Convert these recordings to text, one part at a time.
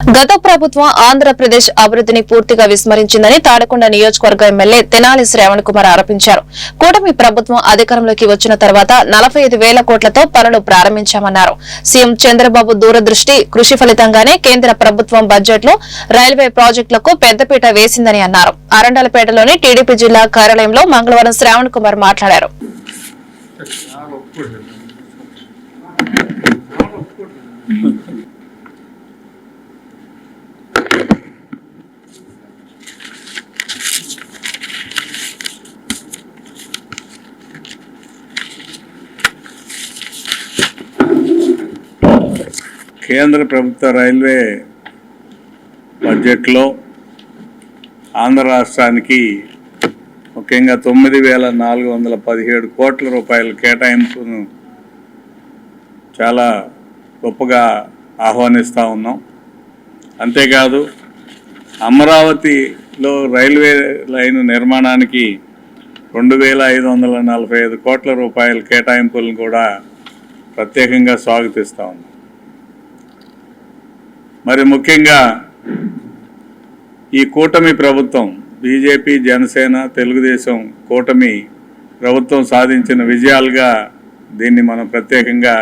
గత ప్రభుత్వం ఆంధ్రప్రదేశ్ అభివృద్ధిని పూర్తిగా విస్మరించిందని తాడకొండ నియోజకవర్గ ఎమ్మెల్యే తెనాలి శ్రావణ్ కుమార్ ఆరోపించారు. కూటమి ప్రభుత్వం అధికారంలోకి వచ్చిన తర్వాత నలభై ఐదు వేల కోట్లతో పనులు ప్రారంభించామన్నారు. సీఎం చంద్రబాబు దూరదృష్టి కృషి ఫలితంగానే కేంద్ర ప్రభుత్వం బడ్జెట్లో రైల్వే ప్రాజెక్టులకు పెద్దపీట వేసిందని అన్నారు. అరండలపేటలోని టీడీపీ జిల్లా కార్యాలయంలో మంగళవారం శ్రావణ్ కుమార్ మాట్లాడారు. కేంద్ర ప్రభుత్వ రైల్వే బడ్జెట్లో ఆంధ్ర రాష్ట్రానికి ముఖ్యంగా తొమ్మిది వేల నాలుగు వందల పదిహేడు కోట్ల రూపాయల కేటాయింపును చాలా గొప్పగా ఆహ్వానిస్తూ ఉన్నాం. అంతేకాదు అమరావతిలో రైల్వే లైన్ నిర్మాణానికి రెండు వేల ఐదు వందల నలభై ఐదు కోట్ల రూపాయల కేటాయింపులను కూడా ప్రత్యేకంగా స్వాగతిస్తూ ఉన్నాం. మరి ముఖ్యంగా ఈ కూటమి ప్రభుత్వం బీజేపీ జనసేన తెలుగుదేశం కూటమి ప్రభుత్వం సాధించిన విజయాలుగా దీన్ని మనం ప్రత్యేకంగా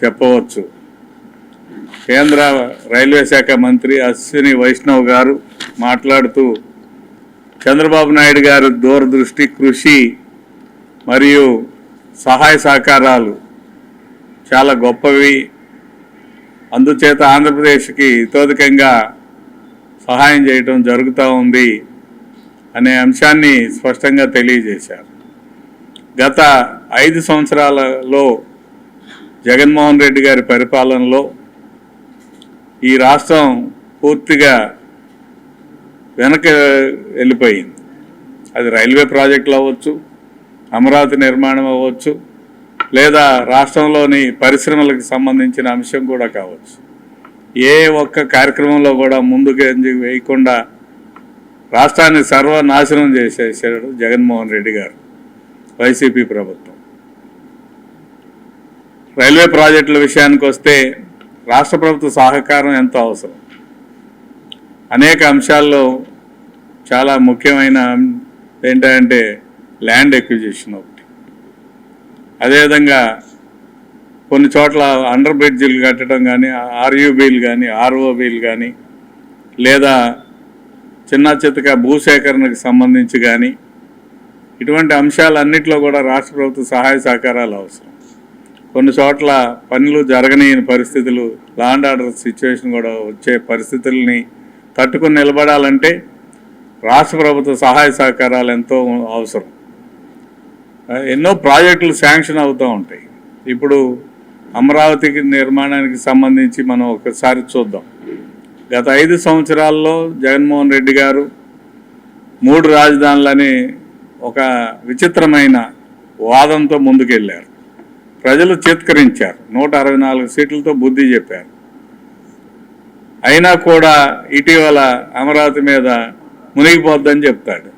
చెప్పవచ్చు. కేంద్ర రైల్వే శాఖ మంత్రి అశ్విని వైష్ణవ్ గారు మాట్లాడుతూ చంద్రబాబు నాయుడు గారు దూరదృష్టి కృషి మరియు సహాయ సహకారాలు చాలా గొప్పవి. అందుచేత ఆంధ్రప్రదేశ్కి ఇతోధికంగా సహాయం చేయటం జరుగుతూ ఉంది అనే అంశాన్ని స్పష్టంగా తెలియజేశారు. గత ఐదు సంవత్సరాలలో జగన్మోహన్ రెడ్డి గారి పరిపాలనలో ఈ రాష్ట్రం పూర్తిగా వెనక వెళ్ళిపోయింది. అది రైల్వే ప్రాజెక్టులు అవ్వచ్చు అమరావతి నిర్మాణం అవ్వచ్చు లేదా రాష్ట్రంలోని పరిశ్రమలకు సంబంధించిన అంశం కూడా కావచ్చు. ఏ ఒక్క కార్యక్రమంలో కూడా ముందుకు వేయకుండా రాష్ట్రాన్ని సర్వనాశనం చేసేసాడు జగన్మోహన్ రెడ్డి గారు వైసీపీ ప్రభుత్వం. రైల్వే ప్రాజెక్టుల విషయానికి వస్తే రాష్ట్ర ప్రభుత్వ సహకారం ఎంతో అవసరం. అనేక అంశాల్లో చాలా ముఖ్యమైన ఏంటంటే ల్యాండ్ ఎక్విజిషన్. ఒకటి అదేవిధంగా కొన్ని చోట్ల అండర్ బ్రిడ్జిలు కట్టడం కానీ ఆర్యూబీలు కానీ ఆర్ఓబీలు కానీ లేదా చిన్న చితక భూసేకరణకు సంబంధించి కానీ ఇటువంటి అంశాలన్నింటిలో కూడా రాష్ట్ర ప్రభుత్వ సహాయ సహకారాలు అవసరం. కొన్ని చోట్ల పనులు జరగని పరిస్థితులు లాండ్ ఆర్డర్ సిచ్యువేషన్ కూడా వచ్చే పరిస్థితుల్ని తట్టుకుని నిలబడాలంటే రాష్ట్ర ప్రభుత్వ సహాయ సహకారాలు ఎంతో అవసరం. ఎన్నో ప్రాజెక్టులు శాంక్షన్ అవుతూ ఉంటాయి. ఇప్పుడు అమరావతికి నిర్మాణానికి సంబంధించి మనం ఒకసారి చూద్దాం. గత ఐదు సంవత్సరాల్లో జగన్మోహన్ రెడ్డి గారు మూడు రాజధానులని ఒక విచిత్రమైన వాదంతో ముందుకెళ్ళారు ప్రజలు చేత్కరించారు. నూట అరవై నాలుగు సీట్లతో బుద్ధి చెప్పారు. అయినా కూడా ఇటీవల అమరావతి మీద మునిగిపోద్దని చెప్తాడు.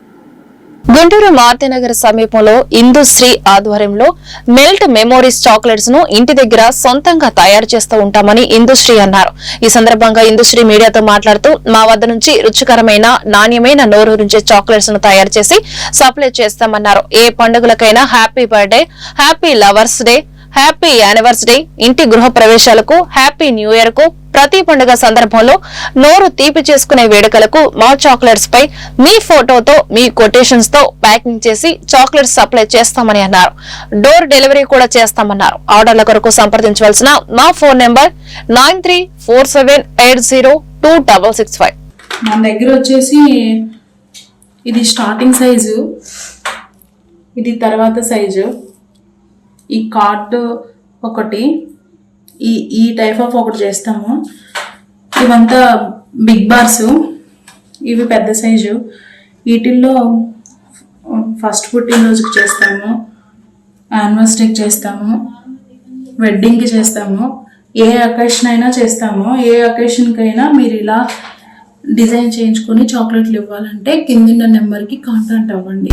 గుంటూరు మారుతినగర్ సమీపంలో ఇందుశ్రీ ఆధ్వర్యంలో మెల్ట్ మెమోరీస్ చాక్లెట్స్ను ఇంటి దగ్గర సొంతంగా తయారు చేస్తూ ఉంటామని ఇందుశ్రీ అన్నారు. ఈ సందర్భంగా ఇందుశ్రీ మీడియాతో మాట్లాడుతూ మా వద్ద నుంచి రుచికరమైన నాణ్యమైన నోరూరించే చాక్లెట్స్ను తయారు చేసి సప్లై చేస్తామన్నారు. ఏ పండుగలకైనా happy birthday happy lovers day happy anniversary ఇంటి గృహ ప్రవేశాలకు హ్యాపీ న్యూ ఇయర్కు ప్రతి పండుగ సందర్భంలో నోరు తీపి చేసుకునే వేడుకలకు మా చాక్లెట్స్ పై మీ ఫోటోతో మీ కొటేషన్స్తో ప్యాకింగ్ చేసి చాక్లెట్స్ సప్లై చేస్తామని అన్నారు. డోర్ డెలివరీ కూడా చేస్తామన్నారు. ఆర్డర్ల కొరకు సంప్రదించవలసిన మా phone number nine three four seven eight zero two double six five. మన దగ్గర వచ్చేసి ఇది స్టార్టింగ్ సైజు ఇది తర్వాత సైజు. ఈ కార్డు ఒకటి ఈ ఈ టైప్ ఆఫ్ ఒకటి చేస్తాము. ఇవంతా బిగ్ బార్స్ ఇవి పెద్ద సైజు. వీటిల్లో ఫస్ట్ పుట్టినరోజుకి చేస్తాము యానివర్సరీకి చేస్తాము వెడ్డింగ్కి చేస్తాము. ఏ అకేషన్ అయినా చేస్తాము. ఏ అకేషన్కి అయినా మీరు ఇలా డిజైన్ చేయించుకొని చాక్లెట్లు ఇవ్వాలంటే కిందిన్న నెంబర్కి కాంటాక్ట్ అవ్వండి.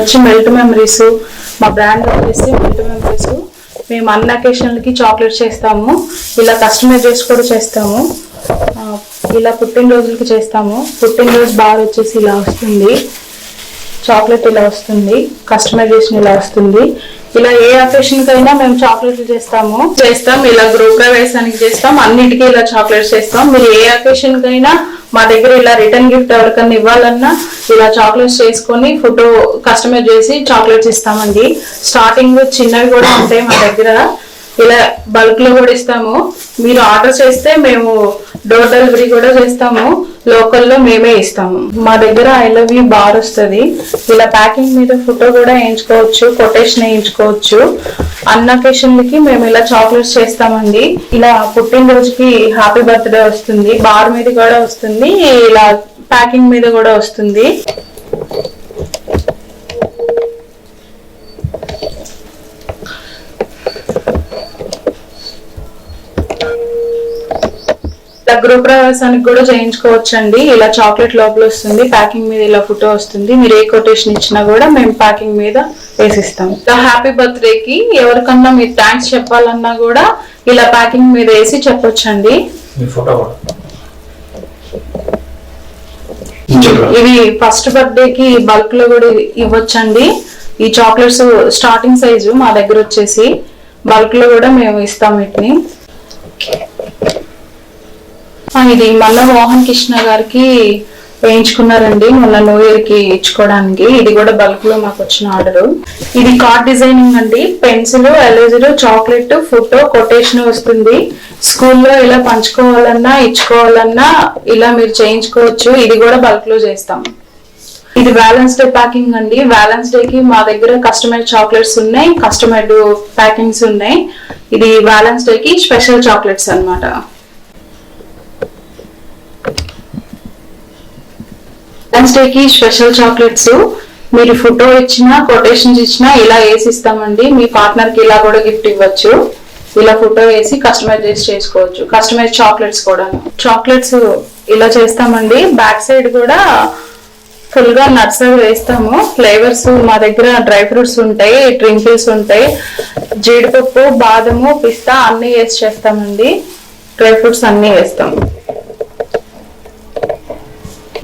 వచ్చి మెల్ట్ మెమరీస్ మా బ్రాండ్ వచ్చేసి మెల్ట్ మెమరీస్. మేము అన్ని అకేషన్లకి చాక్లెట్స్ చేస్తాము. ఇలా కస్టమైజ్ చేసి కూడా చేస్తాము. ఇలా పుట్టినరోజులకి చేస్తాము. పుట్టినరోజు బార్ వచ్చేసి ఇలా వస్తుంది. చాక్లెట్ ఇలా వస్తుంది. కస్టమైజేషన్ ఇలా వస్తుంది. ఇలా ఏ అకేషన్కైనా మేము చాక్లెట్లు చేస్తాము. చేస్తాం. ఇలా గృహ ప్రవేశానికి చేస్తాం. అన్నిటికీ ఇలా చాక్లెట్స్ చేస్తాం. మీరు ఏ అకేషన్కైనా మా దగ్గర ఇలా రిటర్న్ గిఫ్ట్ ఎవరికన్నా ఇవ్వాలన్నా ఇలా చాక్లెట్స్ చేసుకొని ఫోటో కస్టమైజ్ చేసి చాక్లెట్స్ ఇస్తామండి. స్టార్టింగ్ చిన్నవి కూడా ఉంటాయి మా దగ్గర. ఇలా బల్క్లో కూడా ఇస్తాము. మీరు ఆర్డర్ చేస్తే మేము డోర్ డెలివరీ కూడా చేస్తాము. లోకల్లో మేమే ఇస్తాము. మా దగ్గర ఐ లవ్ యూ బార్ వస్తుంది. ఇలా ప్యాకింగ్ మీద ఫోటో కూడా వేయించుకోవచ్చు కొటేషన్ వేయించుకోవచ్చు. అన్న ఒకేషన్లకి మేము ఇలా చాక్లెట్స్ చేస్తామండి. ఇలా పుట్టినరోజుకి హ్యాపీ బర్త్డే వస్తుంది. బార్ మీద కూడా వస్తుంది. ఇలా ప్యాకింగ్ మీద కూడా వస్తుంది. గృహ ప్రవేశానికి కూడా చేయించుకోవచ్చు అండి ఇలా చాక్లెట్ లోపల వస్తుంది ప్యాకింగ్ మీద ఇలా ఫోటో వస్తుంది. మీరు ఏ కొటేషన్ ఇచ్చినా కూడా మేము ప్యాకింగ్ మీద వేసిస్తాం ఇలా హ్యాపీ బర్త్డే కి ఎవరికన్నా మీరు థ్యాంక్స్ చెప్పాలన్నా కూడా ఇలా ప్యాకింగ్ మీద వేసి చెప్పొచ్చండి. మీ ఫోటో కూడా. ఇవి ఫస్ట్ బర్త్డే కి బల్క్లో కూడా ఇవ్వచ్చండి. ఈ చాక్లెట్స్ స్టార్టింగ్ సైజు మా దగ్గర వచ్చేసి బల్క్లో కూడా మేము ఇస్తాం వీటిని. ఇది మళ్ళా మోహన్ కృష్ణ గారికి వేయించుకున్నారండి మొన్న న్యూ ఇయర్కి ఇచ్చుకోవడానికి. ఇది కూడా బల్క్లో మాకు వచ్చిన ఆర్డర్. ఇది కార్డ్ డిజైనింగ్ అండి. Pencil eraser chocolate photo quotation వస్తుంది. స్కూల్లో ఇలా పంచుకోవాలన్నా ఇచ్చుకోవాలన్నా ఇలా మీరు చేయించుకోవచ్చు. ఇది కూడా బల్క్లో చేస్తాం. ఇది వ్యాలెన్స్ డే ప్యాకింగ్ అండి. వ్యాలెన్స్ డే కి మా దగ్గర కస్టమైడ్ చాక్లెట్స్ ఉన్నాయి కస్టమైడ్ ప్యాకింగ్స్ ఉన్నాయి. ఇది వ్యాలెన్స్ డే కి స్పెషల్ చాక్లెట్స్ అన్నమాట. వ్యాలెన్స్ డేకి స్పెషల్ చాక్లెట్స్ మీరు ఫోటో ఇచ్చినా కొటేషన్స్ ఇచ్చినా ఇలా వేసి ఇస్తామండి. మీ పార్ట్నర్కి ఇలా కూడా గిఫ్ట్ ఇవ్వచ్చు. ఇలా ఫోటో వేసి కస్టమైజ్ చేసి చేసుకోవచ్చు. కస్టమైజ్ చాక్లెట్స్ కూడా. చాక్లెట్స్ ఇలా చేస్తామండి. బ్యాక్ సైడ్ కూడా ఫుల్గా నట్స్ అవి వేస్తాము. ఫ్లేవర్స్ మా దగ్గర డ్రై ఫ్రూట్స్ ఉంటాయి ట్రింకిల్స్ ఉంటాయి. జీడిపప్పు బాదము పిస్తా అన్ని వేసి చేస్తామండి. డ్రై ఫ్రూట్స్ అన్ని వేస్తాము.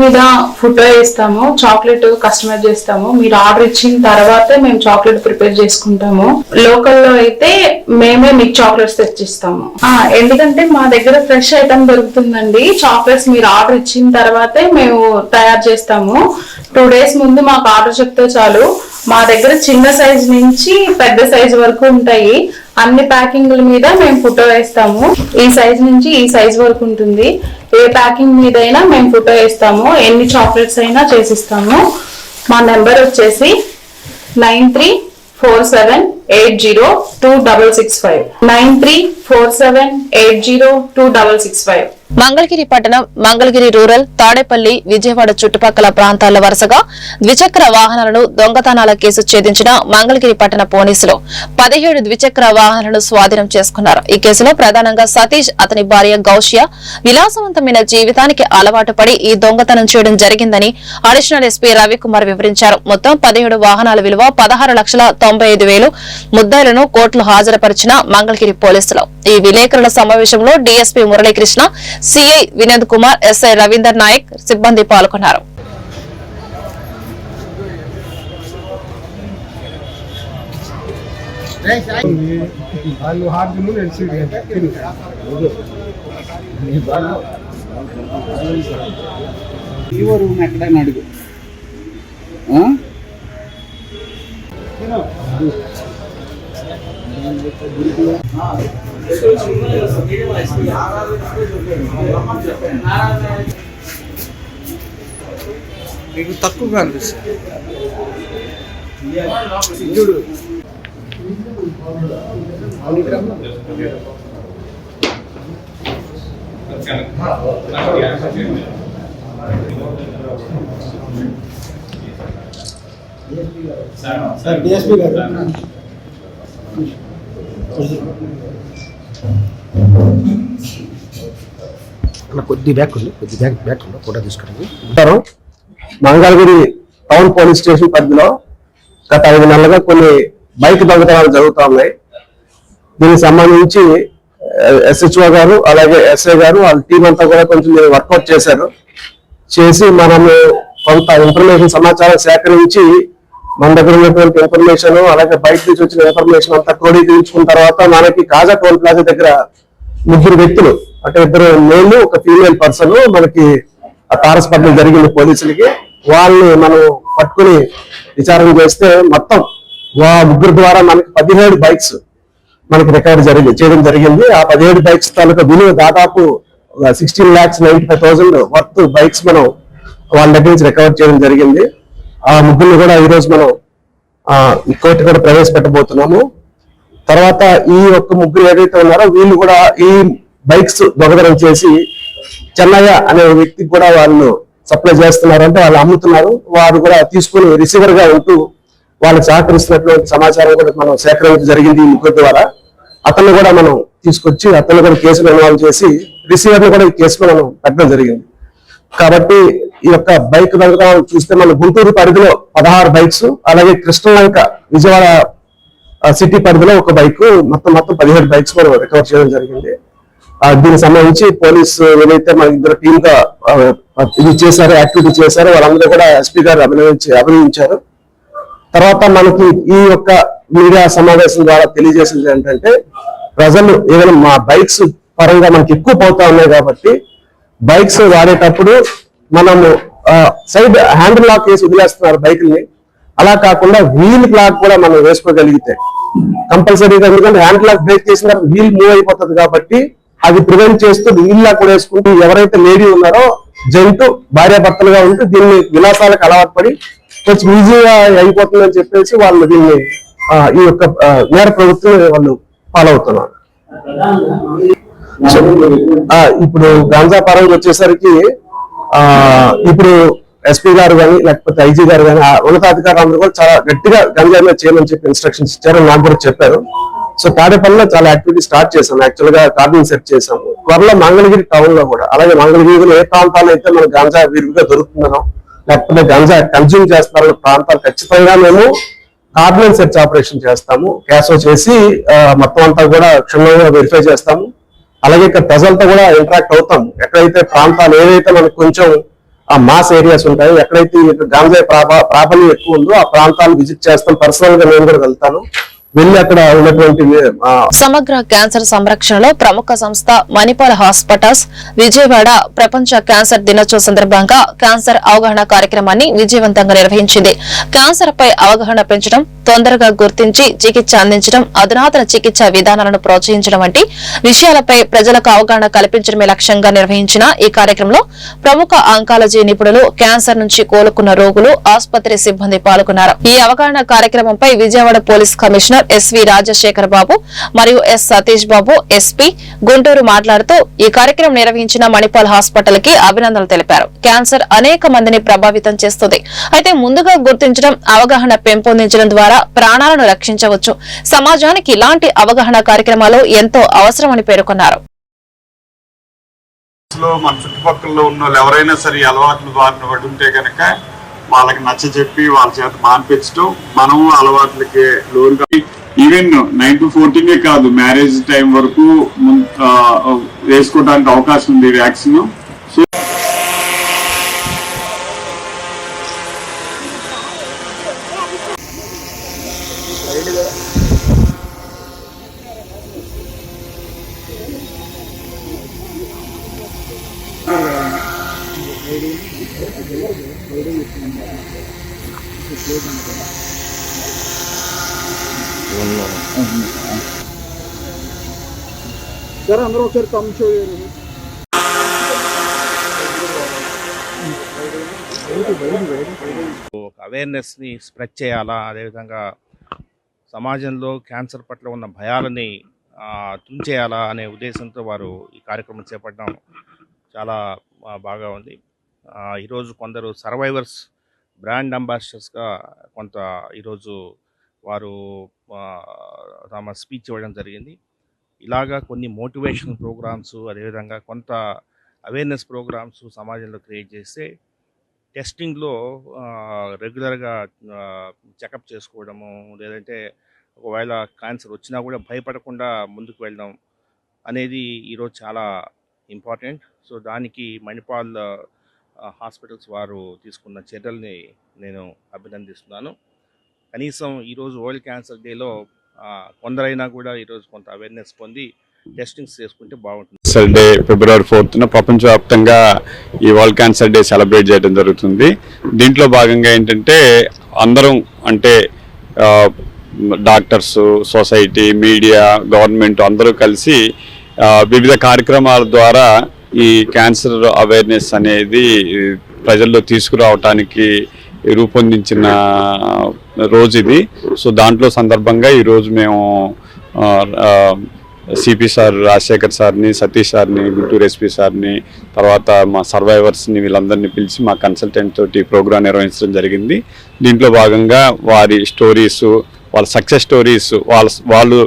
మీద ఫుడ్ వేస్తాము చాక్లెట్ కస్టమైజ్ చేస్తాము. మీరు ఆర్డర్ ఇచ్చిన తర్వాత మేము చాక్లెట్ ప్రిపేర్ చేసుకుంటాము. లోకల్లో అయితే మేమే మీకు చాక్లెట్స్ తెచ్చిస్తాము. ఎందుకంటే మా దగ్గర ఫ్రెష్ ఐటమ్ దొరుకుతుందండి. చాక్లెట్స్ మీరు ఆర్డర్ ఇచ్చిన తర్వాతే మేము తయారు చేస్తాము. టూ డేస్ ముందు మాకు ఆర్డర్ చెప్తే చాలు. మా దగ్గర చిన్న సైజ్ నుంచి పెద్ద సైజ్ వరకు ఉంటాయి. అన్ని ప్యాకింగ్ల మీద మేము ఫోటో వేస్తాము. ఈ సైజ్ నుంచి ఈ సైజ్ వరకు ఉంటుంది. ఏ ప్యాకింగ్ మీద అయినా మేము ఫోటో వేస్తాము. ఎన్ని చాక్లెట్స్ అయినా చేసిస్తాము. మా నెంబర్ వచ్చేసి nine three four seven eight zero two double six five. Nine three four seven eight zero two double six five. Mangalagiri పట్టణం మంగళగిరి రూరల్ తాడేపల్లి విజయవాడ చుట్టుపక్కల ప్రాంతాల్లో వరుసగా ద్విచక్ర వాహనాలను దొంగతనాల కేసు ఛేదించిన మంగళగిరి పట్టణ పోలీసులు పదిహేడు ద్విచక్ర వాహనాలను స్వాధీనం చేసుకున్నారు. ఈ కేసులో ప్రధానంగా సతీష్ అతని భార్య గౌష్య విలాసవంతమైన జీవితానికి అలవాటు పడి ఈ దొంగతనం చేయడం జరిగిందని అడిషనల్ ఎస్పీ రవికుమార్ వివరించారు. మొత్తం పదిహేడు వాహనాల విలువ పదహారు లక్షల తొంభై ఐదు వేలు ముద్దాయిలను కోర్టులో హాజరుపరిచిన మంగళగిరి పోలీసులు. ఈ విలేకరుల సమావేశంలో DSP Muralikrishna CI Vinod Kumar SI Ravinder Naik సిబ్బంది పాల్గొన్నారు ఎక్కడైనా అడుగు ఆ? మీకు తక్కువగా అనిపిస్తుంది చూడు సార్ డిఎస్పీ గారు కొద్ది బ్యాక్ ఉంది కొద్ది బ్యాక్ బ్యాక్ ఉంది ఫోటో తీసుకురండి. మంగళగిరి టౌన్ పోలీస్ స్టేషన్ పరిధిలో గత ఐదు నెలలుగా కొన్ని బైక్ దొంగతనాలు జరుగుతూ ఉన్నాయి. దీనికి సంబంధించి ఎస్హెచ్ఓ గారు అలాగే ఎస్ఐ గారు వాళ్ళ టీం అంతా కూడా కొంచెం వర్కౌట్ చేశారు. చేసి మనము కొంత ఇన్ఫర్మేషన్ సమాచారం సేకరించి మన దగ్గర ఉన్నటువంటి ఇన్ఫర్మేషన్ అలాగే బయట నుంచి వచ్చిన ఇన్ఫర్మేషన్ అంతా క్రోడీకరించుకున్న తర్వాత మనకి కాజా టోల్ ప్లాజా దగ్గర ముగ్గురు వ్యక్తులు అంటే ఇద్దరు మేము ఒక ఫీమేల్ పర్సన్ మనకి ఆ తారసపడడం జరిగింది పోలీసులకి. వాళ్ళని మనం పట్టుకుని విచారణ చేస్తే మొత్తం వా ముగ్గురు ద్వారా మనకి పదిహేడు బైక్స్ మనకి రికార్డ్ జరిగింది చేయడం జరిగింది. ఆ పదిహేడు బైక్స్ తాలూకా విలువ దాదాపు sixteen lakhs ninety five thousand worth bikes మనం వాళ్ళ దగ్గర నుంచి రికవర్ చేయడం జరిగింది. ఆ ముగ్గురు కూడా ఈరోజు మనం ఈ కోర్టు కూడా ప్రవేశపెట్టబోతున్నాము. తర్వాత ఈ ఒక్క ముగ్గురు ఏదైతే ఉన్నారో వీళ్ళు కూడా ఈ బైక్స్ దొంగతనం చేసి చెన్నయ్య అనే వ్యక్తికి కూడా వాళ్ళు సప్లై చేస్తున్నారు అంటే వాళ్ళు అమ్ముతున్నారు. వారు కూడా తీసుకుని రిసీవర్గా ఉంటూ వాళ్ళకి సహకరిస్తున్నటువంటి సమాచారం కూడా మనం సేకరించడం జరిగింది ఈ ముగ్గురు ద్వారా. అతన్ని కూడా మనం తీసుకొచ్చి అతన్ని కూడా కేసులు ఇన్వాల్వ్ చేసి రిసీవర్ కూడా ఈ కేసులో మనం పెట్టడం జరిగింది. కాబట్టి ఈ యొక్క బైక్ దొంగతనం చూస్తే మన గుంటూరు పరిధిలో పదహారు బైక్స్ అలాగే కృష్ణలంక విజయవాడ సిటీ పరిధిలో ఒక బైక్ మొత్తం మొత్తం పదిహేడు బైక్స్ మనం రికవర్ చేయడం జరిగింది. ఆ, దీనికి సంబంధించి పోలీసు ఏదైతే మన ఇద్దరు టీమ్గా ఇది చేశారో యాక్టివిటీ చేశారో వాళ్ళందరూ కూడా ఎస్పీ గారు అభినందించి అభినందించారు. తర్వాత మనకి ఈ యొక్క మీడియా సమావేశం ద్వారా తెలియజేసింది ఏంటంటే ప్రజలు ఏదైనా మా బైక్స్ పరంగా మనకి ఎక్కువ పోతా ఉన్నాయి కాబట్టి బైక్స్ వాడేటప్పుడు మనము సైడ్ హ్యాండిల్ లాక్ వేసి వదిలేస్తున్నారు బైక్ని. అలా కాకుండా వీల్ లాక్ కూడా మనం వేసుకోగలిగితే కంపల్సరీగా ఎందుకంటే హ్యాండ్ లాక్ బ్రేక్ చేసిన వీల్ మూవ్ అయిపోతుంది కాబట్టి అది ప్రివెంట్ చేస్తూ వీల్ లాక్ కూడా వేసుకుంటూ ఎవరైతే లేడీ ఉన్నారో జంటు భార్య భర్తలుగా ఉంటూ దీన్ని విలాసాలకు అలవాటు పడి కొంచెం ఈజీగా అయిపోతుందని చెప్పేసి వాళ్ళు దీన్ని ఈ యొక్క నేర ప్రవృత్తిని వాళ్ళు ఫాలో అవుతున్నారు. ఇప్పుడు గాంజా పరంగా వచ్చేసరికి ఆ ఇప్పుడు ఎస్పీ గారు కానీ లేకపోతే ఐజీ గారు కానీ ఆ ఉన్నతాధికారులు అందరూ కూడా చాలా గట్టిగా గంజా మీద చేయమని చెప్పి ఇన్స్ట్రక్షన్స్ ఇచ్చారు నాకు కూడా చెప్పారు. సో తాడేపల్లిలో చాలా యాక్టివిటీ స్టార్ట్ చేశాం యాక్చువల్గా కార్డన్ సెట్ చేశాం త్వరలో మంగళగిరి టౌన్లో కూడా అలాగే మంగళగిరిలో ఏ ప్రాంతాల్లో అయితే మనకు గంజా విరివిగా దొరుకుతుందనో లేకపోతే గంజా కన్జ్యూమ్ చేస్తారన్న ప్రాంతాలు ఖచ్చితంగా మేము కార్డన్ సెర్చ్ ఆపరేషన్ చేస్తాము. క్యాసో చేసి మొత్తం అంతా కూడా క్షుణ్ణంగా వెరిఫై చేస్తాము. అలాగే ఇక్కడ ప్రజలతో కూడా ఇంటరాక్ట్ అవుతాం. ఎక్కడైతే ప్రాంతాలు ఏదైతే మనకు కొంచెం ఆ మాస్ ఏరియాస్ ఉంటాయో ఎక్కడైతే ఈ ప్రాబ- ప్రాబల్యం ఎక్కువ ఉందో ఆ ప్రాంతాలు విజిట్ చేస్తాం. పర్సనల్గా నేను కూడా వెళ్తాను. వెళ్ళి అక్కడ ఉన్నటువంటి సమగ్ర క్యాన్సర్ సంరక్షణలో ప్రముఖ సంస్థ మణిపాల్ హాస్పిటల్స్ విజయవాడ ప్రపంచ క్యాన్సర్ దినోత్సవం సందర్భంగా క్యాన్సర్ అవగాహన కార్యక్రమాన్ని విజయవంతంగా నిర్వహించింది. క్యాన్సర్ పై అవగాహన పెంచడం తొందరగా గుర్తించి చికిత్స అందించడం అధునాతన చికిత్స విధానాలను ప్రోత్సహించడం వంటి విషయాలపై ప్రజలకు అవగాహన కల్పించడమే లక్ష్యంగా నిర్వహించిన ఈ కార్యక్రమంలో ప్రముఖ ఆంకాలజీ నిపుణులు క్యాన్సర్ నుంచి కోలుకున్న రోగులు ఆసుపత్రి సిబ్బంది పాల్గొన్నారు. ఈ అవగాహన కార్యక్రమంపై Vijayawada police commissioner SV Rajasekhar Babu మరియు ఎస్ సతీష్ బాబు ఎస్పీ గుంటూరు మాట్లాడుతూ ఈ కార్యక్రమం నిర్వహించిన మణిపాల్ హాస్పిటల్కి అభినందనలు తెలిపారు. క్యాన్సర్ అనేక మందిని ప్రభావితం చేస్తుంది. అయితే ముందుగా గుర్తించడం అవగాహన పెంపొందించడం ద్వారా ప్రాణాలను రక్షించవచ్చు. సమాజానికి ఇలాంటి అవగాహన కార్యక్రమాలు ఎంతో అవసరమని పేర్కొన్నారు. మన చుట్టుపక్కల ఉన్న వాళ్ళు ఎవరైనా సరే అలవాట్లు బారిన పడి ఉంటే కనుక వాళ్ళకి నచ్చ చెప్పి వాళ్ళ చేత మానిపించడం మనము అలవాట్లకి లోరుగా. ఈవెన్ నైన్ టు ఫోర్టీన్ కాదు మ్యారేజ్ టైం వరకు వేసుకోవడానికి అవకాశం ఉంది వ్యాక్సిన్ సో సరే అందరూ ఒకసారి కమ్ షో ఒక అవేర్నెస్ని స్ప్రెడ్ చేయాలా? అదేవిధంగా సమాజంలో క్యాన్సర్ పట్ల ఉన్న భయాలని తుంచేయాలా అనే ఉద్దేశంతో వారు ఈ కార్యక్రమం చేపట్టడం చాలా బాగా ఉంది. ఈరోజు కొందరు సర్వైవర్స్ బ్రాండ్ అంబాసిడర్స్గా కొంత ఈరోజు వారు తమ స్పీచ్ ఇవ్వడం జరిగింది. ఇలాగా కొన్ని మోటివేషన్ ప్రోగ్రామ్స్ అదేవిధంగా కొంత అవేర్నెస్ ప్రోగ్రామ్స్ సమాజంలో క్రియేట్ చేస్తే టెస్టింగ్లో రెగ్యులర్గా చెకప్ చేసుకోవడము లేదంటే ఒకవేళ క్యాన్సర్ వచ్చినా కూడా భయపడకుండా ముందుకు వెళ్ళడం అనేది ఈరోజు చాలా ఇంపార్టెంట్. సో దానికి మణిపాల్ హాస్పిటల్స్ వారు తీసుకున్న చర్యల్ని నేను అభినందిస్తున్నాను. కనీసం ఈరోజు వరల్డ్ క్యాన్సర్ డేలో కొందరైనా కూడా ఈరోజు కొంత అవేర్నెస్ పొంది టెస్టింగ్స్ చేసుకుంటే బాగుంటుంది. క్యాన్సర్ డే ఫిబ్రవరి ఫోర్త్న ప్రపంచవ్యాప్తంగా ఈ వరల్డ్ క్యాన్సర్ డే సెలబ్రేట్ చేయడం జరుగుతుంది. దీంట్లో భాగంగా ఏంటంటే అందరం అంటే డాక్టర్స్ సొసైటీ మీడియా గవర్నమెంట్ అందరూ కలిసి వివిధ కార్యక్రమాల ద్వారా ఈ క్యాన్సర్ అవేర్నెస్ అనేది ప్రజల్లో తీసుకురావటానికి రూపొందించిన రోజు ఇది సో దాంట్లో సందర్భంగా ఈరోజు మేము సిపి సార్ రాజశేఖర్ సార్ని సతీష్ సార్ని గుంటూరు ఎస్పీ సార్ని తర్వాత మా సర్వైవర్స్ని వీళ్ళందరినీ పిలిచి మా కన్సల్టెంట్ తోటి ప్రోగ్రాం నిర్వహించడం జరిగింది. దీంట్లో భాగంగా వారి స్టోరీస్ వాళ్ళ సక్సెస్ స్టోరీస్ వాళ్ళ వాళ్ళు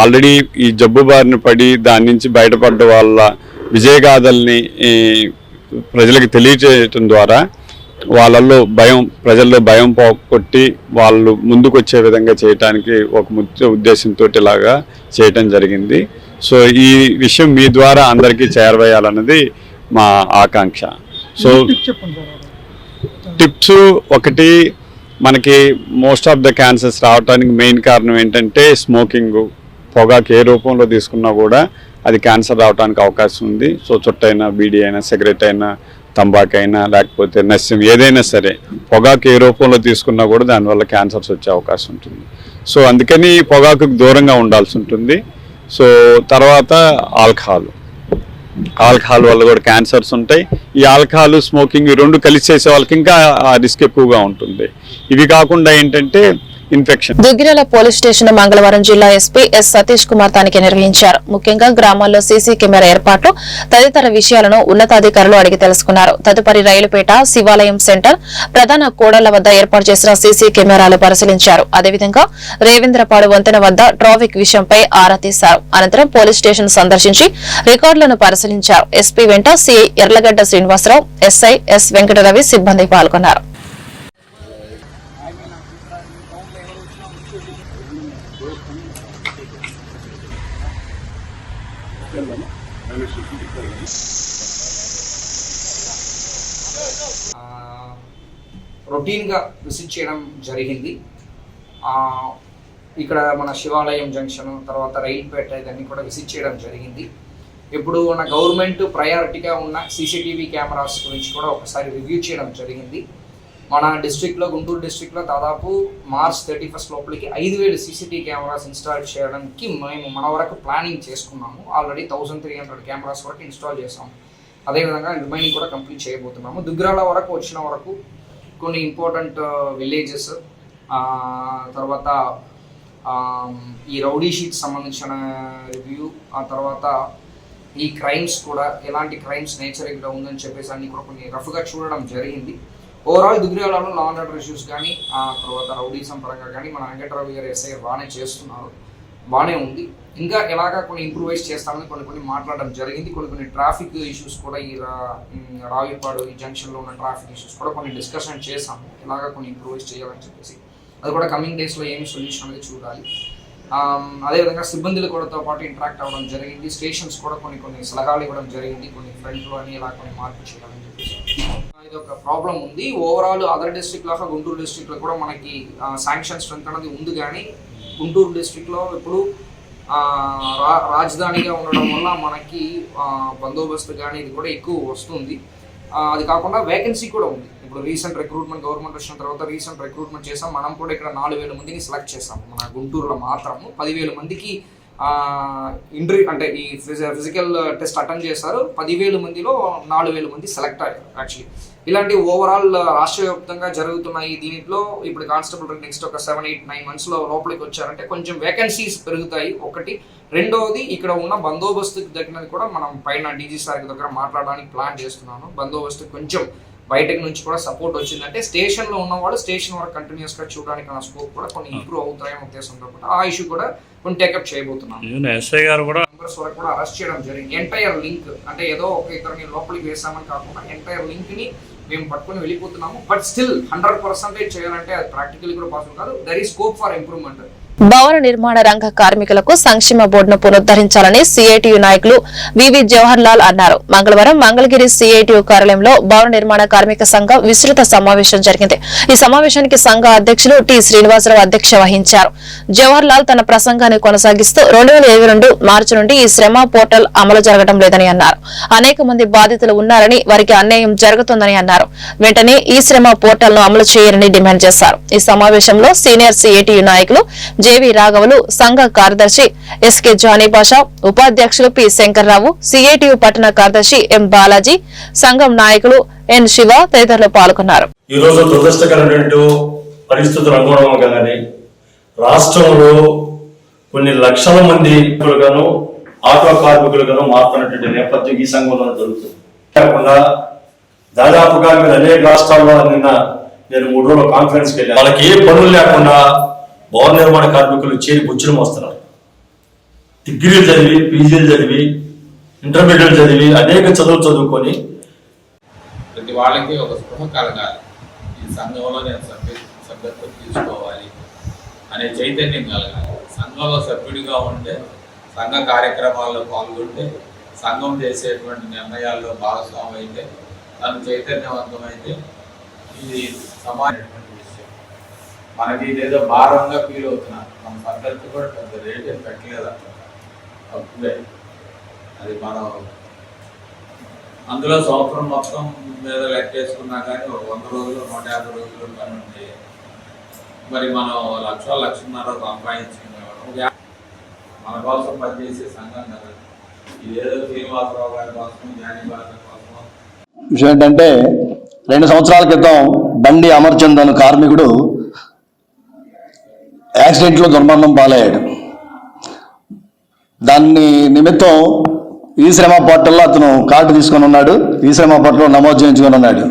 ఆల్రెడీ ఈ జబ్బు బారిన పడి దాని నుంచి బయటపడ్డ వాళ్ళ విజయగాథల్ని ప్రజలకు తెలియజేయటం ద్వారా వాళ్ళల్లో భయం ప్రజల్లో భయం పోగొట్టి వాళ్ళు ముందుకు వచ్చే విధంగా చేయటానికి ఒక ముఖ్య ఉద్దేశంతో ఇలాగా చేయటం జరిగింది. సో ఈ విషయం మీ ద్వారా అందరికీ చేరవేయాలన్నది మా ఆకాంక్ష. సో టిప్స్ ఒకటి మనకి మోస్ట్ ఆఫ్ ద క్యాన్సర్స్ రావడానికి మెయిన్ కారణం ఏంటంటే స్మోకింగ్. పొగాకు ఏ రూపంలో తీసుకున్నా కూడా అది క్యాన్సర్ రావడానికి అవకాశం ఉంది. సో చుట్టైనా బీడీ అయినా సిగరెట్ అయినా తంబాకైనా లేకపోతే నస్యం ఏదైనా సరే పొగాకు ఏ రూపంలో తీసుకున్నా కూడా దానివల్ల క్యాన్సర్స్ వచ్చే అవకాశం ఉంటుంది. సో అందుకని పొగాకుకు దూరంగా ఉండాల్సి ఉంటుంది. సో తర్వాత ఆల్కహాల్. ఆల్కహాల్ వల్ల కూడా క్యాన్సర్స్ ఉంటాయి. ఈ ఆల్కహాల్ స్మోకింగ్ ఈ రెండు కలిసి చేసే వాళ్ళకి ఇంకా ఆ రిస్క్ ఎక్కువగా ఉంటుంది. ఇవి కాకుండా ఏంటంటే ఇన్ఫెక్షన్. దుగ్గిరాల పోలీస్ స్టేషన్ మంగళవారం జిల్లా ఎస్పీ ఎస్ సతీష్ కుమార్ తనిఖీ నిర్వహించారు. ముఖ్యంగా గ్రామాల్లో సీసీ కెమెరా ఏర్పాటు తదితర విషయాలను ఉన్నతాధికారులు అడిగి తెలుసుకున్నారు. తదుపరి రైలుపేట శివాలయం సెంటర్ ప్రధాన కూడళ్ళ వద్ద ఏర్పాటు చేసిన సీసీ కెమెరాలు పరిశీలించారు. అదేవిధంగా రేవేంద్రపాడు వంతెన వద్ద ట్రాఫిక్ విషయంపై ఆరా తీశారు. అనంతరం పోలీస్ స్టేషన్ సందర్శించి రికార్డులను పరిశీలించారు. ఎస్పీ వెంట CI Yarlagadda Srinivasarao SI S Venkataravi సిబ్బంది పాల్గొన్నారు. రొటీన్గా విజిట్ చేయడం జరిగింది. ఇక్కడ మన శివాలయం జంక్షన్ తర్వాత రైల్పేట ఇవన్నీ కూడా విజిట్ చేయడం జరిగింది. ఇప్పుడు మన గవర్నమెంట్ ప్రయారిటీగా ఉన్న సీసీటీవీ కెమెరాస్ గురించి కూడా ఒకసారి రివ్యూ చేయడం జరిగింది. మన డిస్ట్రిక్ట్లో గుంటూరు డిస్ట్రిక్ట్లో దాదాపు మార్చ్ థర్టీ ఫస్ట్ లోపలికి ఐదు వేలు సీసీటీవీ కెమెరాస్ ఇన్స్టాల్ చేయడానికి మేము మన వరకు ప్లానింగ్ చేసుకున్నాము. Already thousand three hundred cameras వరకు ఇన్స్టాల్ చేసాము అదేవిధంగా రిమైనింగ్ కూడా కంప్లీట్ చేయబోతున్నాము. దుగ్రాల వరకు వచ్చిన వరకు కొన్ని ఇంపార్టెంట్ విలేజెస్ uh, uh, తర్వాత um, ఈ రౌడీ షీట్ సంబంధించిన రివ్యూ ఆ తర్వాత ఈ క్రైమ్స్ కూడా ఎలాంటి క్రైమ్స్ నేచర్ ఇక్కడ ఉందని చెప్పేసి అన్ని కూడా కొన్ని రఫ్గా చూడడం జరిగింది. ఓవరాల్ దుగ్రియాలలో లా అండ్ ఆర్డర్ ఇష్యూస్ కానీ ఆ తర్వాత రౌడీసం పరంగా కానీ మన వెంకటరావు గారు ఎస్ఐ బాగానే చేస్తున్నారు. బాగానే ఉంది. ఇంకా ఎలాగా కొన్ని ఇంప్రూవైజ్ చేస్తామని కొన్ని కొన్ని మాట్లాడడం జరిగింది. కొన్ని కొన్ని ట్రాఫిక్ ఇష్యూస్ కూడా ఈ రావిపాడు ఈ జంక్షన్లో ఉన్న ట్రాఫిక్ ఇష్యూస్ కూడా కొన్ని డిస్కషన్ చేసాము ఎలాగా కొన్ని ఇంప్రూవైజ్ చేయాలని చెప్పేసి. అది కూడా కమింగ్ డేస్లో ఏమి సొల్యూషన్ అనేది చూడాలి. అదేవిధంగా సిబ్బందులు కూడాతో పాటు ఇంటరాక్ట్ అవ్వడం జరిగింది. స్టేషన్స్ కూడా కొన్ని కొన్ని సలహాలు ఇవ్వడం జరిగింది. కొన్ని ఫ్రంట్లో అని ఇలా కొన్ని మార్పు చేయాలని చెప్పేసి. ఇది ఒక ప్రాబ్లం ఉంది. ఓవరాల్ అదర్ డిస్ట్రిక్ట్ లాగా గుంటూరు డిస్ట్రిక్ట్లో కూడా మనకి శాంక్షన్ స్ట్రెంత్ అనేది ఉంది కానీ గుంటూరు డిస్ట్రిక్ట్లో ఇప్పుడు రాజధానిగా ఉండడం వల్ల మనకి బందోబస్తు కానీ ఇది కూడా ఎక్కువ వస్తుంది. అది కాకుండా వేకెన్సీ కూడా ఉంది. ఇప్పుడు రీసెంట్ రిక్రూట్మెంట్ గవర్నమెంట్ వచ్చిన తర్వాత రీసెంట్ రిక్రూట్మెంట్ చేసాం. మనం కూడా ఇక్కడ నాలుగు వేల మందిని సెలెక్ట్ చేసాం. మన గుంటూరులో మాత్రము పదివేల మందికి ఇంటర్వ్యూ అంటే ఈ ఫిజికల్ టెస్ట్ అటెండ్ చేశారు. పదివేల మందిలో నాలుగు వేల మంది సెలెక్ట్ అయ్యారు యాక్చువల్లీ ఇలాంటి ఓవరాల్ రాష్ట్ర వ్యాప్తంగా జరుగుతున్న ఈ దీంట్లో. ఇప్పుడు కానిస్టేబుల్ నెక్స్ట్ ఒక సెవెన్ ఎయిట్ నైన్ మంత్స్లో లోపలికి వచ్చారంటే కొంచెం వేకెన్సీస్ పెరుగుతాయి. ఒకటి. రెండవది ఇక్కడ ఉన్న బందోబస్తుకి తగినది కూడా మనం పైన డీజీ సార్ దగ్గర మాట్లాడడానికి ప్లాన్ చేస్తున్నాను. బందోబస్తు కొంచెం బయటకు నుంచి కూడా సపోర్ట్ వచ్చిందంటే స్టేషన్లో ఉన్నవాళ్ళు స్టేషన్ వరకు కంటిన్యూస్గా చూడడానికి నా స్కోప్ కూడా కొన్ని ఇంప్రూవ్ అవుతాయనే ఉద్దేశంతో కూడా ఆ ఇష్యూ కూడా కొన్ని టేకప్ చేయబోతున్నాను. ఎస్ఐ గారు కూడా మెంబర్స్ వరకు కూడా అరెస్ట్ చేయడం జరిగింది. ఎంటైర్ లింక్ అంటే ఏదో ఒక ఇద్దరిని లోపలికి వేసామని కాకుండా ఎంటైర్ లింక్ని మేము పట్టుకొని వెళ్ళిపోతున్నాము. బట్ స్టిల్ హండ్రెడ్ పర్సెంటేజ్ చేయాలంటే అది ప్రాక్టికల్ కూడా పాసిబుల్ కాదు. దర్ ఈ స్కోప్ ఫర్ ఇంప్రూవ్మెంట్ భవన నిర్మాణ రంగ కార్మికులకు సంక్షేమ బోర్డును పునరుద్దరించాలని సిఐటియు నాయకులు వివి జవహర్ లాల్ అన్నారు. మంగళవారం మంగళగిరి సిఐటియు కార్యాలయంలో భవన నిర్మాణ కార్మిక సంఘం విస్తృత సమావేశం జరిగింది. ఈ సమావేశానికి సంఘ అధ్యక్షులు టి శ్రీనివాసరావు అధ్యక్ష వహించారు. జవహర్ లాల్ తన ప్రసంగాన్ని కొనసాగిస్తూ రెండు వేల ఇరవై రెండు మార్చి నుండి ఈ శ్రమ పోర్టల్ అమలు జరగడం లేదని అన్నారు. అనేక మంది బాధితులు ఉన్నారని వారికి అన్యాయం జరుగుతుందని అన్నారు. వెంటనే ఈ శ్రమ పోర్టల్ను అమలు చేయాలని డిమాండ్ చేశారు. ఈ సమావేశంలో సీనియర్ సిఐటియు నాయకులు జేవి రాఘవులు సంఘ కార్యదర్శి ఎస్కే జానీ బాషా ఉపాధ్యక్షులు పి శంకర్రావు సిఐటియు పట్టణ కార్యదర్శి ఎం బాలాజీ సంఘం నాయకులు ఎన్ శివ తదితరులు పాల్గొన్నారు. ఈ రోజు దురదృష్టకరమైన పరిస్థితులు అనుగుణంగానే రాష్ట్రంలో కొన్ని లక్షల మంది గాను ఆటో కార్మికులుగాను మారుతున్నటువంటి నేపథ్యం ఈ సంఘంలో జరుగుతుంది. కాకుండా దాదాపుగా మీరు అనేక రాష్ట్రాల్లో నిన్న నేను మూడు రోజులు కాన్ఫరెన్స్కి వెళ్ళాను. వాళ్ళకి ఏ పనులు లేకుండా భవన నిర్మాణ కార్మికులు చేరి బుచ్చులు మోస్తున్నారు. డిగ్రీలు చదివి పీజీలు చదివి ఇంటర్మీడియట్ చదివి అనేక చదువులు చదువుకొని ప్రతి వాళ్ళకి ఒక స్పృహ కలగాలి. ఈ సంఘంలో నేను సభ్య సభ్యత్వం తీసుకోవాలి అనే చైతన్యం కలగాలి. సంఘంలో సభ్యుడిగా ఉంటే సంఘ కార్యక్రమాల్లో పాల్గొంటే సంఘం చేసేటువంటి నిర్ణయాల్లో భాగస్వామి అయితే తను చైతన్యవంతమైతే ఇది సమాజం మనకి ఇదేదో భారంగా ఫీల్ అవుతున్నారు. మన పద్ధతి కూడా పెద్ద రేట్ ఏం పెట్టలేదు? అక్కడ తక్కువే అది మనం అందులో సంవత్సరం మొత్తం మీద లెక్కేసుకున్నా కానీ ఒక వంద రోజులు నూట యాభై రోజులు పని ఉంటే మరి మనం లక్ష లక్షన్నర సంపాదించింది మన కోసం పనిచేసే సంఘం కదా. ఇదేదో శ్రీనివాసరావు గారి కోసం జ్ఞాని గారి కోసం విషయం ఏంటంటే రెండు సంవత్సరాల క్రితం బండి అమర్చంద్ అను కార్మికుడు యాక్సిడెంట్లో దుర్మరణం పాలయ్యాడు. దాన్ని నిమిత్తం ఈ శ్రమ పోర్టల్లో అతను కార్డు తీసుకొని ఉన్నాడు. ఈ శ్రమ పోర్టల్లో నమోదు చేయించుకొని ఉన్నాడు.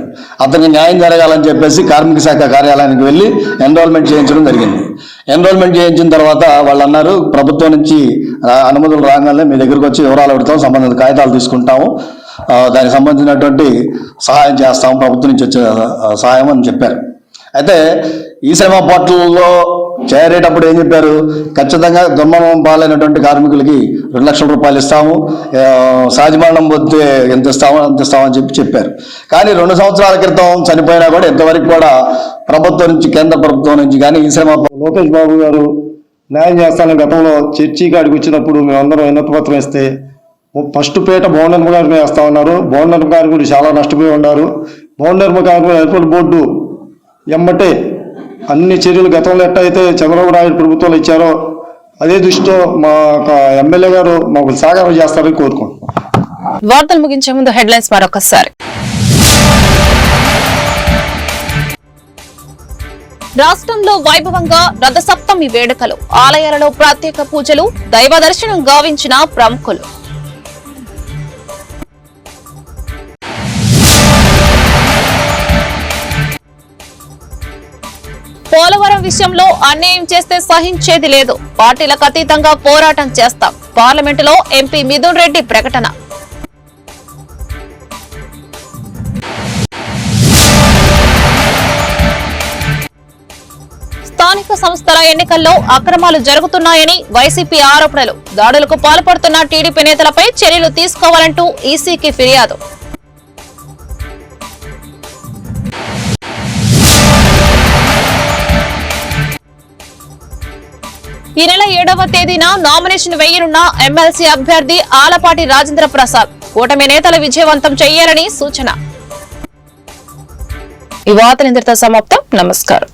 అతనికి న్యాయం జరగాలని చెప్పేసి కార్మిక శాఖ కార్యాలయానికి వెళ్ళి ఎన్రోల్మెంట్ చేయించడం జరిగింది. ఎన్రోల్మెంట్ చేయించిన తర్వాత వాళ్ళు అన్నారు ప్రభుత్వం నుంచి అనుమతులు రాగానే మీ దగ్గరికి వచ్చి వివరాలు పెడతాం సంబంధిత కాగితాలు తీసుకుంటాము. దానికి సంబంధించినటువంటి సహాయం చేస్తాము ప్రభుత్వం నుంచి వచ్చే సహాయం అని చెప్పారు. అయితే ఈ శ్రమ పోర్టల్లో చేరేటప్పుడు ఏం చెప్పారు? ఖచ్చితంగా దుర్మరణం పాలైనటువంటి కార్మికులకి రెండు లక్షల రూపాయలు ఇస్తాము. సహజమరణం పోతే ఎంత ఇస్తామో అంత ఇస్తామని చెప్పి చెప్పారు. కానీ రెండు సంవత్సరాల క్రితం చనిపోయినా కూడా ఇంతవరకు కూడా ప్రభుత్వం నుంచి కేంద్ర ప్రభుత్వం నుంచి కానీ ఈ శ్రమ లోకేష్ బాబు గారు న్యాయం చేస్తానని గతంలో చర్చి కాడికి వచ్చినప్పుడు మేమందరం వినతిపత్రం ఇస్తే ఫస్ట్ పేట భవన నిర్మాణ కార్మికులు వేస్తా ఉన్నారు. భవన నిర్మాణ కార్మికులు చాలా నష్టపోయి ఉన్నారు. భవన నిర్మాణ కార్మికులు ఎయిర్పోర్ట్ బోర్డు ఎమ్మటే అన్ని చర్యలు గతంలో ఎట్టయితే చంద్రబాబు నాయుడు ప్రభుత్వంలో ఇచ్చారో అదే దృష్టితో మా ఎమ్మెల్యే గారు మాకు సహకారం చేస్తారని కోరుకుంటున్నాం. వార్తలు ముగించే ముందు హెడ్లైన్స్ మరొకసారి. రాష్ట్రంలో వైభవంగా రథసప్తమి వేడుకలు ఆలయాలలో ప్రత్యేక పూజలు దైవ దర్శనం గావించిన ప్రముఖులు. పోలవరం విషయంలో అన్యాయం చేస్తే సహించేది లేదు. పార్టీలకు అతీతంగా పోరాటం చేస్తాం. పార్లమెంటులో ఎంపీ మిథున్ రెడ్డి ప్రకటన. స్థానిక సంస్థల ఎన్నికల్లో అక్రమాలు జరుగుతున్నాయని వైసీపీ ఆరోపణలు. దాడులకు పాల్పడుతున్న టీడీపీ నేతలపై చర్యలు తీసుకోవాలంటూ ఈసీకి ఫిర్యాదు. ఈ నెల ఏడవ తేదీన నామినేషన్ వేయనున్న ఎమ్మెల్సీ అభ్యర్థి ఆలపాటి రాజేంద్ర ప్రసాద్. కూటమి నేతలు విజయవంతం చేయాలని సూచన. ఈ వార్తలు ఇంతటితో సమాప్తం. నమస్కారం.